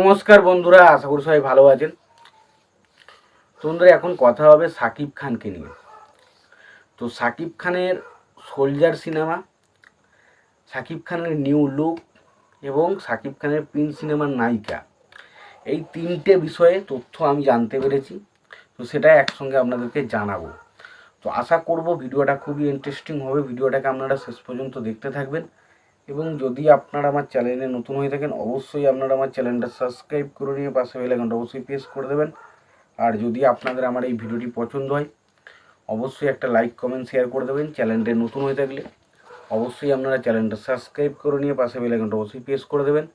নমস্কার বন্ধুরা, আশা করি সবাই ভালো আছেন। বন্ধুরা এখন কথা হবে সাকিব খানকে নিয়ে। তো সাকিব খানের সোলজার সিনেমা, সাকিব খানের নিউ লুক এবং সাকিব খানের পিন সিনেমার নায়িকা, এই তিনটে বিষয়ে তথ্য আমি জানতে পেরেছি। তো সেটা একসঙ্গে আপনাদেরকে জানাব। তো আশা করব ভিডিওটা খুবই ইন্টারেস্টিং হবে। ভিডিওটাকে আপনারা শেষ পর্যন্ত দেখতে থাকবেন। এবং যদি আপনারা আমার চ্যানেলে নতুন হয়ে থাকেন, অবশ্যই আপনারা আমার চ্যানেলটা সাবস্ক্রাইব করে নিয়ে পাশে বেল আইকনটা অবশ্যই প্রেস করে দেবেন। আর যদি আপনাদের আমার এই ভিডিওটি পছন্দ হয়, অবশ্যই একটা লাইক, কমেন্ট, শেয়ার করে দেবেন চ্যানেলটা নতুন হয়ে থাকলে। অবশ্যই আপনারা চ্যানেলটা সাবস্ক্রাইব করে নিয়ে পাশে বেল আইকনটা অবশ্যই প্রেস করে দেবেন।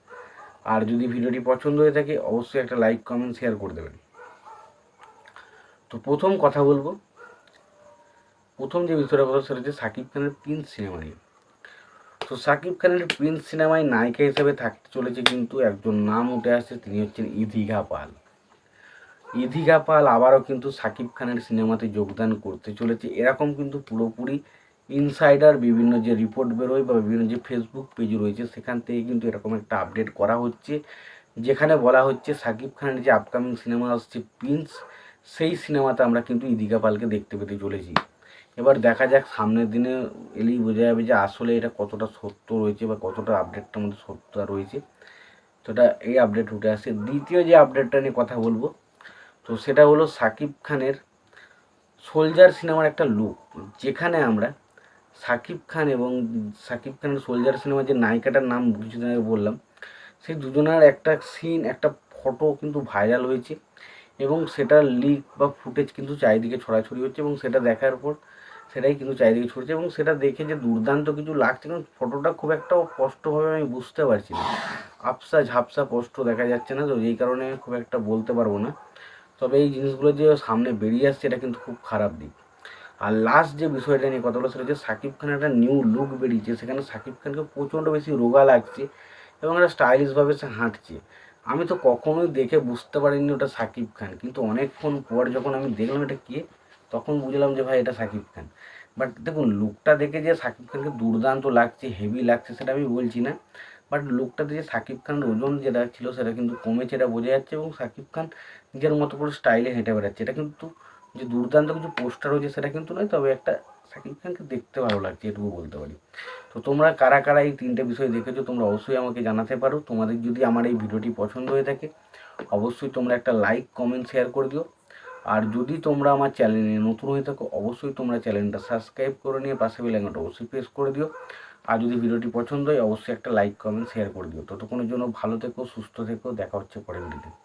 আর যদি ভিডিওটি পছন্দ হয়ে থাকে, অবশ্যই একটা লাইক, কমেন্ট, শেয়ার করে দেবেন। তো প্রথম কথা বলব। প্রথম যে বিষয়টা কথা সেটা হচ্ছে সাকিব খানের প্রিন্স সিনেমা নিয়ে। তো সাকিব খানের প্রিন্স সিনেমায় নায়িকা হিসেবে থাকতে চলেছে কিন্তু একজন নাম উঠে আসছে, তিনি হচ্ছেন ইধিকা পাল। ইধিকা পাল আবারও কিন্তু সাকিব খানের সিনেমাতে যোগদান করতে চলেছে। এরকম কিন্তু পুরোপুরি ইনসাইডার, বিভিন্ন যে রিপোর্ট বেরোয় বা বিভিন্ন যে ফেসবুক পেজ রয়েছে, সেখান থেকে কিন্তু এরকম একটা আপডেট করা হচ্ছে, যেখানে বলা হচ্ছে সাকিব খানের যে আপকামিং সিনেমা আসছে প্রিন্স, সেই সিনেমাতে আমরা কিন্তু ইদিকা পালকে দেখতে পেতে চলেছি। এবার দেখা যাক সামনের দিনে এলেই বোঝা যাবে যে আসলে এটা কতটা সত্য রয়েছে বা কতটা আপডেটটার মধ্যে সত্যতা রয়েছে। তো এটা এই আপডেট উঠে আসছে দ্বিতীয় যে আপডেটটা নিয়ে কথা বলব, তো সেটা হলো সাকিব খানের সোলজার সিনেমার একটা লুক যেখানে আমরা সাকিব খান এবং সাকিব খানের সোলজার সিনেমার যে নায়িকাটার নাম কিছুদিন আগে বললাম, সেই দুজনের একটা সিন একটা ফটো কিন্তু ভাইরাল হয়েছে। এবং সেটার লিক বা ফুটেজ কিন্তু চারিদিকে ছড়াছড়ি হচ্ছে এবং সেটা দেখার পর সেটাই কিন্তু চারিদিকে ছড়ছে এবং সেটা দেখে যে দুর্দান্ত কিছু লাগছে কিন্তু ফটোটা খুব একটা স্পষ্টভাবে আমি বুঝতে পারছি না। আফসা ঝাপসা স্পষ্ট দেখা যাচ্ছে না, তো এই কারণে খুব একটা বলতে পারব না। তবে এই জিনিসগুলো যে সামনে বেরিয়ে আসছে, এটা কিন্তু খুব খারাপ দিক। আর লাস্ট যে বিষয়টা নিয়ে কথা বলা সেটা হচ্ছে সাকিব খানের একটা নিউ লুক বেরিয়েছে, সেখানে সাকিব খানকে প্রচণ্ড বেশি রোগা লাগছে এবং একটা স্টাইলিশভাবে সে হাঁটছে। আমি তো কখনোই দেখে বুঝতে পারিনি ওটা সাকিব খান। কিন্তু অনেকক্ষণ পর যখন আমি দেখলাম এটা কে, তখন বুঝলাম যে ভাই এটা সাকিব খান। বাট দেখুন লুকটা দেখে যে সাকিব খানকে দুর্দান্ত লাগছে হেভি লাগছে সেটা আমি বলছি না। বাট লুকটাতে যে সাকিব খানের ওজন যেটা ছিল সেটা কিন্তু কমেছে এটা বোঝা যাচ্ছে এবং সাকিব খান নিজের মতো করে স্টাইলে হেঁটে বেড়াচ্ছে। এটা কিন্তু যে দুর্দান্ত কিছু পোস্টার হয়েছে সেটা কিন্তু নয়, তবে একটা সাকিব খানকে দেখতে ভালো লাগছে, এটুকু বলতে পারি। তো তোমরা কারা কারা এই তিনটে বিষয় দেখেছ, তোমরা অবশ্যই আমাকে জানাতে পারো। তোমাদের যদি আমার এই ভিডিওটি পছন্দ হয়ে থাকে, অবশ্যই তোমরা একটা লাইক কমেন্ট শেয়ার করে দিও। আর যদি তোমরা আমার চ্যানেলে নতুন হয়ে থাকো, অবশ্যই তোমরা চ্যানেলটা সাবস্ক্রাইব করে নিয়ে পাশে বেলাইকনটা অবশ্যই প্রেস করে দিও। আর যদি ভিডিওটি পছন্দ হয়, অবশ্যই একটা লাইক কমেন্ট শেয়ার করে দিও। ততক্ষণের জন্য ভালো থেকো, সুস্থ থেকো, দেখা হচ্ছে পরের ভিডিওতে